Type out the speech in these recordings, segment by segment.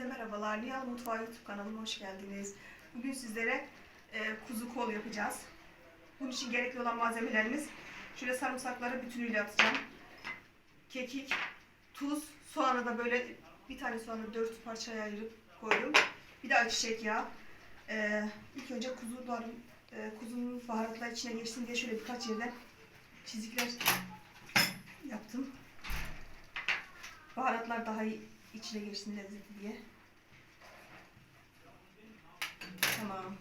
Hepinize merhabalar. Nihal Mutfağı YouTube kanalıma hoş geldiniz. Bugün sizlere e, kuzu kol yapacağız. Bunun için gerekli olan malzemelerimiz şöyle sarımsakları bütünüyle atacağım. Kekik, tuz, soğanı da böyle bir tane soğanı dört parçaya ayırıp koydum. Bir de ayçiçek yağı. E, ilk önce kuzuların, e, kuzunun baharatlar içine geçsin diye şöyle birkaç yerden çizikler yaptım. Baharatlar daha iyi içine geçsin lezzeti diye. Tamam.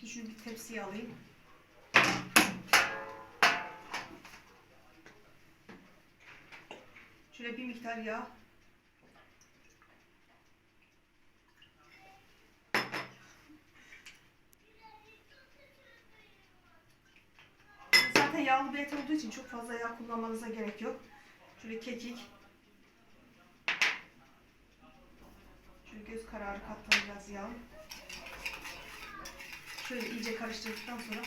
Şimdi şunu bir tepsiye alayım. Şöyle bir miktar yağ. Zaten yağlı bir et olduğu için çok fazla yağ kullanmanıza gerek yok. Şöyle kekik. Şöyle göz kararı kattan biraz yağ. Şöyle iyice karıştırdıktan sonra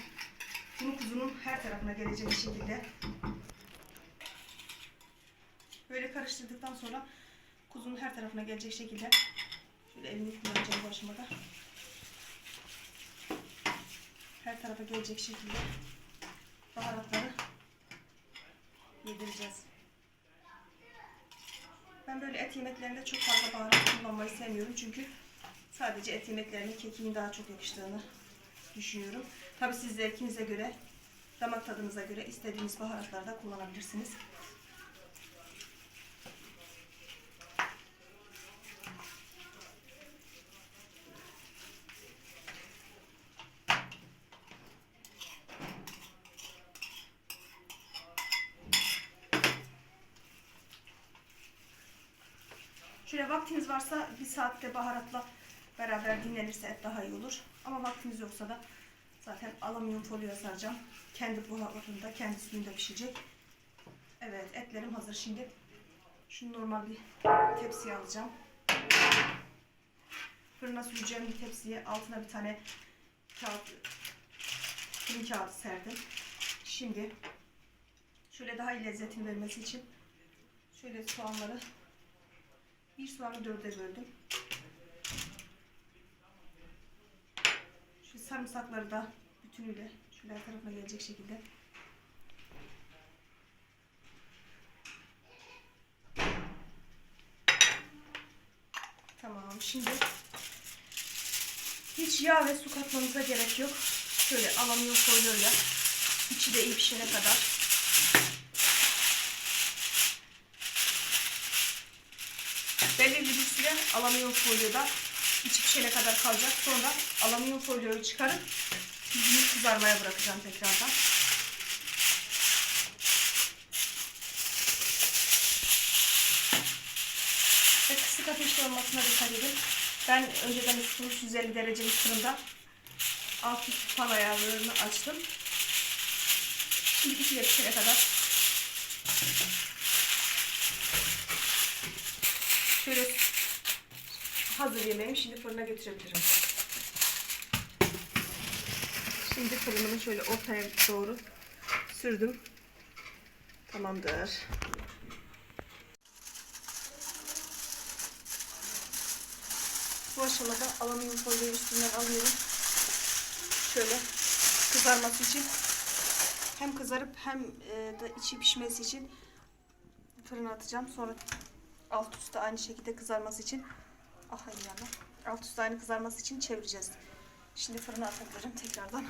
bunu kuzunun her tarafına gelecek şekilde böyle karıştırdıktan sonra kuzunun her tarafına gelecek şekilde şöyle elimi kullanacağım bu aşamada. Her tarafa gelecek şekilde baharatları yedireceğiz. Ben böyle et yemeklerinde çok fazla baharat kullanmayı sevmiyorum çünkü sadece et yemeklerine kekiğin daha çok yakıştığını düşünüyorum. Tabi siz zevkinize göre, damak tadınıza göre istediğiniz baharatları da kullanabilirsiniz. Şöyle vaktiniz varsa bir saatte baharatla beraber dinlenirse et daha iyi olur. Ama vaktiniz yoksa da zaten alüminyum folyoya saracağım. Kendi buharında, kendi suyunda pişecek. Evet etlerim hazır. Şimdi şunu normal bir tepsiye alacağım. Fırına süreceğim bir tepsiye altına bir tane kağıt, fırın kağıdı serdim. Şimdi şöyle daha iyi lezzetini vermesi için şöyle soğanları bir soğanı dörde böldüm. Şu sarımsakları da bütünüyle şöyle her tarafına gelecek şekilde Tamam şimdi hiç yağ ve su katmanıza gerek yok. Şöyle alüminyum folyoyla içi de iyi pişene kadar bir süre alüminyum folyoda içi pişene kadar kalacak. Sonra alüminyum folyoyu çıkarıp yüzünü kızarmaya bırakacağım tekrardan. Ve kısık ateşte olmasına dikkat edin. Ben önceden ısıtılmış 150 derecelik fırında alt üst fan ayarlarını açtım. Şimdi içine pişene kadar şöyle hazır yemeğimi şimdi fırına götürebilirim. Şimdi fırınımı şöyle ortaya doğru sürdüm. Tamamdır. Bu aşamada alüminyum folyoyu üstünden alıyorum. Şöyle kızarması için hem kızarıp hem e, da içi pişmesi için fırına atacağım. Sonra alt üstte aynı şekilde kızarması için ah hayır yana. Alt üstte aynı kızarması için çevireceğiz. Şimdi fırına atabilirim tekrardan.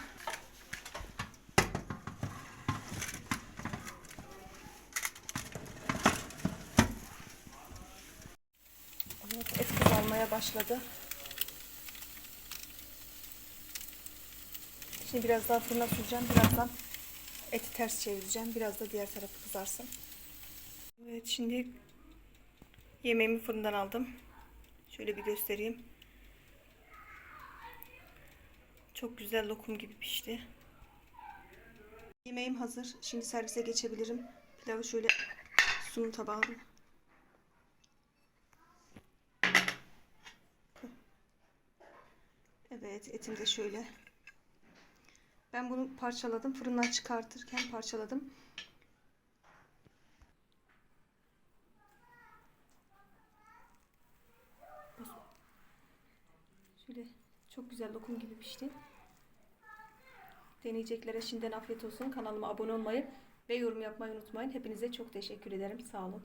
Evet, et kızarmaya başladı. Şimdi biraz daha fırına süreceğim. Birazdan eti ters çevireceğim. Biraz da diğer tarafı kızarsın. Evet şimdi yemeğimi fırından aldım. Şöyle bir göstereyim. Çok güzel lokum gibi pişti. Yemeğim hazır. Şimdi servise geçebilirim. Pilavı şöyle sunum tabağına Evet etim de şöyle. Ben bunu parçaladım. Fırından çıkartırken parçaladım. Şöyle çok güzel lokum gibi pişti. Deneyeceklere şimdiden afiyet olsun. Kanalıma abone olmayı ve yorum yapmayı unutmayın. Hepinize çok teşekkür ederim. Sağ olun.